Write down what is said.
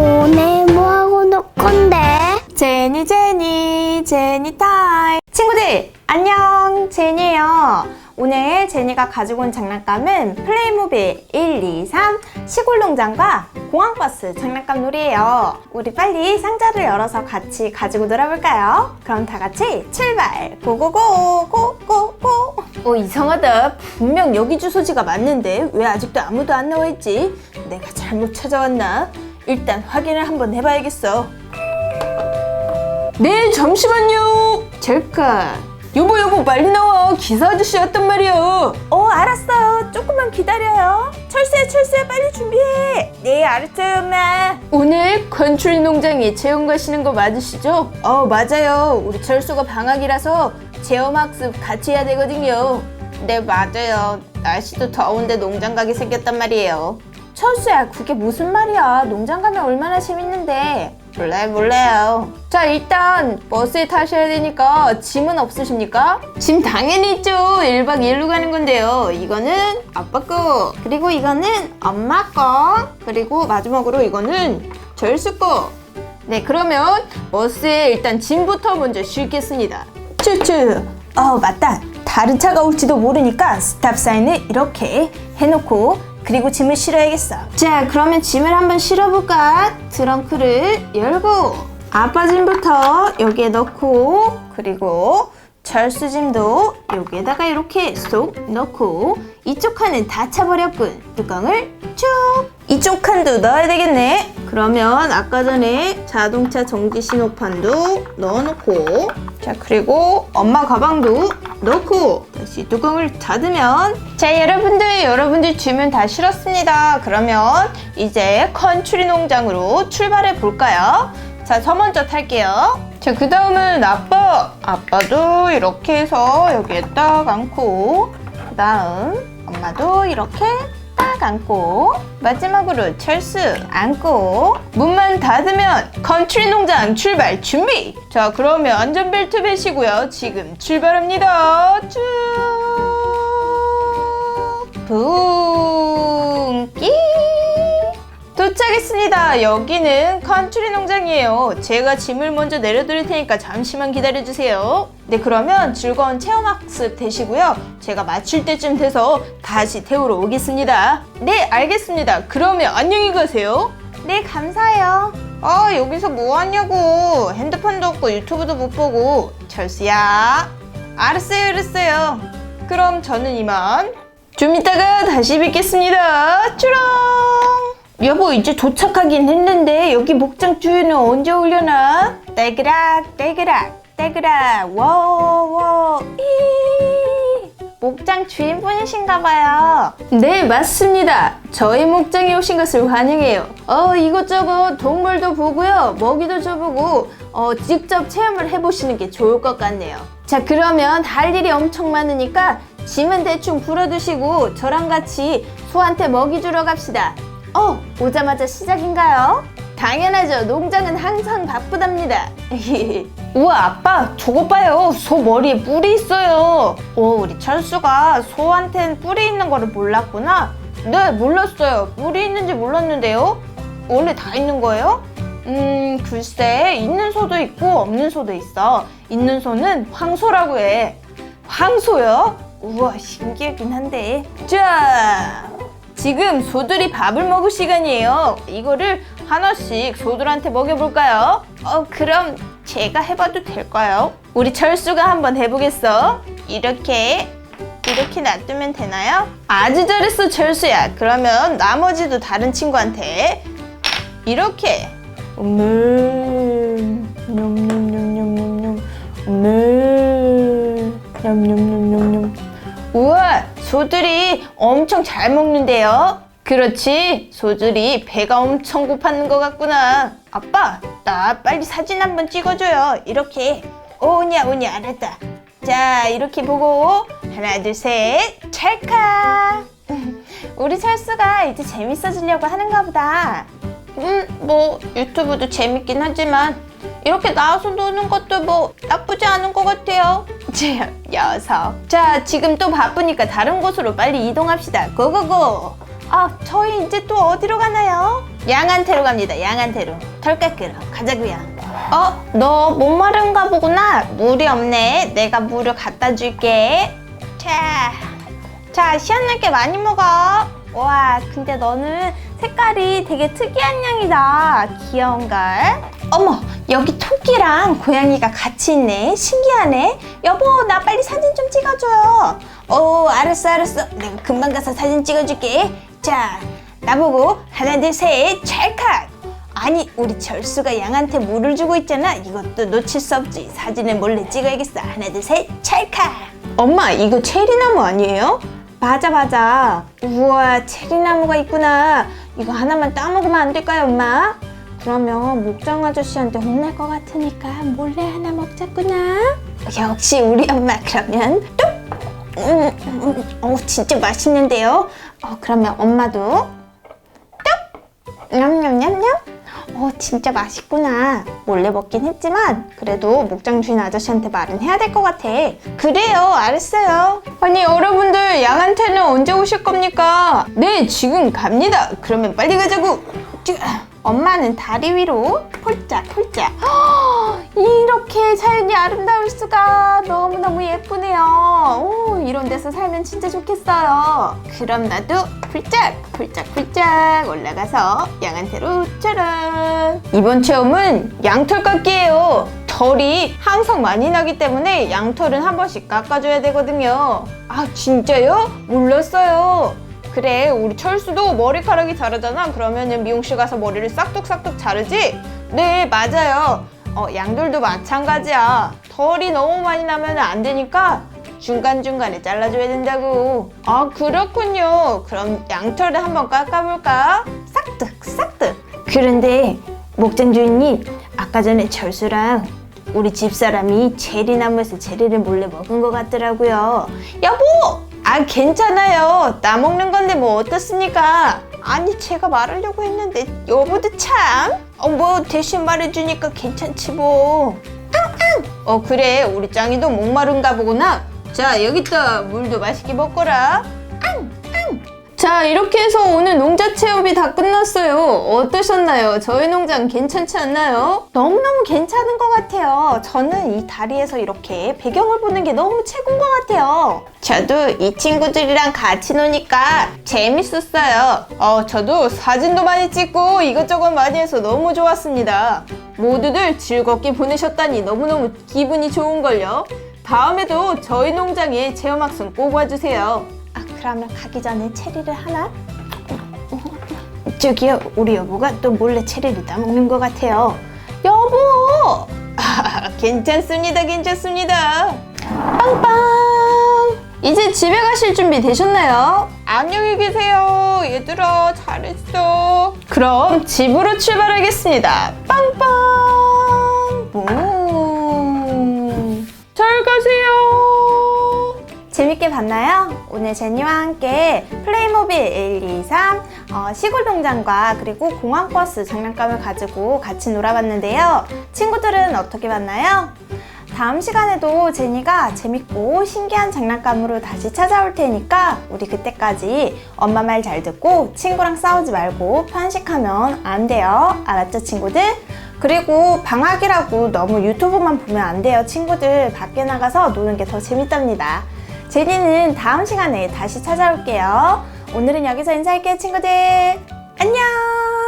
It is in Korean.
오늘 뭐하고 놀 건데? 제니 제니 제니 타임 친구들 안녕 제니예요 오늘 제니가 가지고 온 장난감은 플레이모빌 1, 2, 3 시골농장과 공항버스 장난감 놀이에요 우리 빨리 상자를 열어서 같이 가지고 놀아볼까요? 그럼 다 같이 출발 고고고 고고고 어 이상하다 분명 여기 주소지가 맞는데 왜 아직도 아무도 안 나와있지? 내가 잘못 찾아왔나? 일단 확인을 한번 해봐야겠어 네, 잠시만요. 잠깐. 여보, 여보, 빨리 나와. 기사 아저씨 왔단 말이야. 어, 알았어요. 조금만 기다려요. 철수해, 철수해. 빨리 준비해. 네, 알았어요, 엄마. 오늘 컨트리 농장에 체험 가시는 거 맞으시죠? 어, 맞아요. 우리 철수가 방학이라서 체험학습 같이 해야 되거든요. 네, 맞아요. 날씨도 더운데 농장 가게 생겼단 말이에요. 철수야, 그게 무슨 말이야? 농장 가면 얼마나 재밌는데. 몰라요, 몰라요. 자, 일단 버스에 타셔야 되니까 짐은 없으십니까? 짐 당연히 있죠. 1박 2일로 가는 건데요. 이거는 아빠 거, 그리고 이거는 엄마 거, 그리고 마지막으로 이거는 절수 거. 네, 그러면 버스에 일단 짐부터 먼저 싣겠습니다. 쭈쭈. 어, 맞다. 다른 차가 올지도 모르니까 스탑 사인을 이렇게 해놓고 그리고 짐을 실어야겠어. 자, 그러면 짐을 한번 실어볼까? 트렁크를 열고 아빠 짐부터 여기에 넣고 그리고 절수짐도 여기에다가 이렇게 쏙 넣고 이쪽 칸은 다 차버렸군. 뚜껑을 쭉 이쪽 칸도 넣어야 되겠네. 그러면 아까 전에 자동차 정지 신호판도 넣어놓고 자 그리고 엄마 가방도 넣고 다시 뚜껑을 닫으면 자 여러분들 여러분들 짐은 다 실었습니다. 그러면 이제 컨츄리 농장으로 출발해 볼까요? 자, 저 먼저 탈게요. 자, 그 다음은 아빠. 아빠도 이렇게 해서 여기에 딱 앉고, 그 다음 엄마도 이렇게 딱 앉고, 마지막으로 철수 앉고, 문만 닫으면 컨트리 농장 출발 준비! 자, 그러면 안전벨트 매시고요. 지금 출발합니다. 쭉! 붕끼! 도착했습니다. 여기는 컨트리 농장이에요. 제가 짐을 먼저 내려드릴 테니까 잠시만 기다려주세요. 네, 그러면 즐거운 체험학습 되시고요. 제가 마칠 때쯤 돼서 다시 태우러 오겠습니다. 네, 알겠습니다. 그러면 안녕히 가세요. 네, 감사해요. 아, 여기서 뭐 하냐고. 핸드폰도 없고 유튜브도 못 보고. 철수야. 알았어요, 알았어요. 그럼 저는 이만. 좀 이따가 다시 뵙겠습니다. 쭈렁! 여보 이제 도착하긴 했는데 여기 목장 주유는 언제 오려나? 떼그락 떼그락 떼그락 워워 이. 목장 주인분이신가 봐요. 네 맞습니다. 저희 목장에 오신 것을 환영해요. 어 이것저것 동물도 보고요. 먹이도 줘보고 어 직접 체험을 해보시는 게 좋을 것 같네요. 자 그러면 할 일이 엄청 많으니까 짐은 대충 풀어두시고 저랑 같이 소한테 먹이 주러 갑시다. 어, 오자마자 시작인가요? 당연하죠. 농장은 항상 바쁘답니다. 우와, 아빠, 저거 봐요. 소 머리에 뿔이 있어요. 오, 우리 철수가 소한텐 뿔이 있는 거를 몰랐구나. 네, 몰랐어요. 뿔이 있는지 몰랐는데요. 원래 다 있는 거예요? 음, 글쎄, 있는 소도 있고 없는 소도 있어. 있는 소는 황소라고 해. 황소요? 우와, 신기하긴 한데. 자, 지금 소들이 밥을 먹을 시간이에요. 이거를 하나씩 소들한테 먹여볼까요? 어, 그럼 제가 해봐도 될까요? 우리 철수가 한번 해보겠어. 이렇게, 이렇게 놔두면 되나요? 아주 잘했어, 철수야. 그러면 나머지도 다른 친구한테 이렇게. 우와, 소들이 엄청 잘 먹는데요? 그렇지, 소들이 배가 엄청 고팠는 것 같구나. 아빠, 나 빨리 사진 한번 찍어줘요. 이렇게. 오냐, 오냐, 알았다. 자, 이렇게 보고, 하나, 둘, 셋, 찰칵. 우리 철수가 이제 재밌어지려고 하는가 보다. 음, 뭐, 유튜브도 재밌긴 하지만, 이렇게 나와서 노는 것도 뭐 나쁘지 않은 것 같아요. 제 녀석. 자, 지금 또 바쁘니까 다른 곳으로 빨리 이동합시다. 고고고. 아, 저희 이제 또 어디로 가나요? 양한테로 갑니다. 양한테로. 털 깎으러 가자고요. 어, 너 목마른가 보구나. 물이 없네. 내가 물을 갖다 줄게. 자, 자, 시원하게 많이 먹어. 와, 근데 너는 색깔이 되게 특이한 양이다. 귀여운걸? 어머, 여기 토끼랑 고양이가 같이 있네. 신기하네. 여보, 나 빨리 사진 좀 찍어줘요. 어, 알았어, 알았어. 내가 금방 가서 사진 찍어줄게. 자, 나보고 하나, 둘, 셋, 찰칵. 아니, 우리 절수가 양한테 물을 주고 있잖아. 이것도 놓칠 수 없지. 사진을 몰래 찍어야겠어. 하나, 둘, 셋, 찰칵. 엄마, 이거 체리나무 아니에요? 맞아, 맞아. 우와, 체리나무가 있구나. 이거 하나만 따먹으면 안 될까요, 엄마? 그러면 목장 아저씨한테 혼날 것 같으니까 몰래 하나 먹자꾸나. 역시 우리 엄마 그러면 뚝. 음, 음, 어, 진짜 맛있는데요. 어, 그러면 엄마도 뚝. 냠냠냠냠. 어, 진짜 맛있구나. 몰래 먹긴 했지만 그래도 목장 주인 아저씨한테 말은 해야 될 것 같아. 그래요, 알았어요. 아니 여러분들 양한테는 언제 오실 겁니까? 네, 지금 갑니다. 그러면 빨리 가자고. 쭈. 엄마는 다리 위로 폴짝 폴짝. 이렇게 자연이 아름다울 수가 너무너무 예쁘네요. 오, 이런 데서 살면 진짜 좋겠어요. 그럼 나도 폴짝 폴짝 폴짝 올라가서 양한테로 짜란. 이번 체험은 양털 깎기예요. 털이 항상 많이 나기 때문에 양털은 한 번씩 깎아줘야 되거든요. 아 진짜요? 몰랐어요. 그래 우리 철수도 머리카락이 자르잖아 그러면은 미용실 가서 머리를 싹둑싹둑 자르지? 네 맞아요 어 양들도 마찬가지야. 털이 너무 많이 나면 안 되니까 중간중간에 잘라줘야 된다고. 아 그렇군요. 그럼 양털을 한번 깎아볼까? 싹둑 싹둑. 그런데 목장 주인님 아까 전에 철수랑 우리 집사람이 체리나무에서 체리를 몰래 먹은 것 같더라고요. 여보! 아 괜찮아요. 나 먹는 건데 뭐 어떻습니까? 아니 제가 말하려고 했는데 여보도 참 어 뭐 대신 말해주니까 괜찮지 뭐. 어 그래. 우리 짱이도 목마른가 보구나. 자 여기 있다 물도 맛있게 먹거라 자 이렇게 해서 오늘 농자 체험이 다 끝났어요. 어떠셨나요? 저희 농장 괜찮지 않나요? 너무너무 괜찮은 것 같아요. 저는 이 다리에서 이렇게 배경을 보는 게 너무 최고인 것 같아요. 저도 이 친구들이랑 같이 노니까 재밌었어요. 어 저도 사진도 많이 찍고 이것저것 많이 해서 너무 좋았습니다. 모두들 즐겁게 보내셨다니 너무너무 기분이 좋은걸요. 다음에도 저희 농장에 체험학습 꼭 와주세요. 아 그러면 가기 전에 체리를 하나? 저기요 우리 여보가 또 몰래 체리를 따먹는 것 같아요. 여보! 아, 괜찮습니다 괜찮습니다. 빵빵! 이제 집에 가실 준비 되셨나요? 안녕히 계세요. 얘들아 잘했어. 그럼 집으로 출발하겠습니다. 빵빵! 음. 잘 가세요 재밌게 봤나요? 오늘 제니와 함께 플레이모빌 1, 2, 3 어, 시골 농장과 그리고 공항 버스 장난감을 가지고 같이 놀아봤는데요. 친구들은 어떻게 봤나요? 다음 시간에도 제니가 재밌고 신기한 장난감으로 다시 찾아올 테니까 우리 그때까지 엄마 말 잘 듣고 친구랑 싸우지 말고 편식하면 안 돼요. 알았죠, 친구들? 그리고 방학이라고 너무 유튜브만 보면 안 돼요, 친구들. 밖에 나가서 노는 게 더 재밌답니다. 제니는 다음 시간에 다시 찾아올게요. 오늘은 여기서 인사할게요, 친구들. 안녕!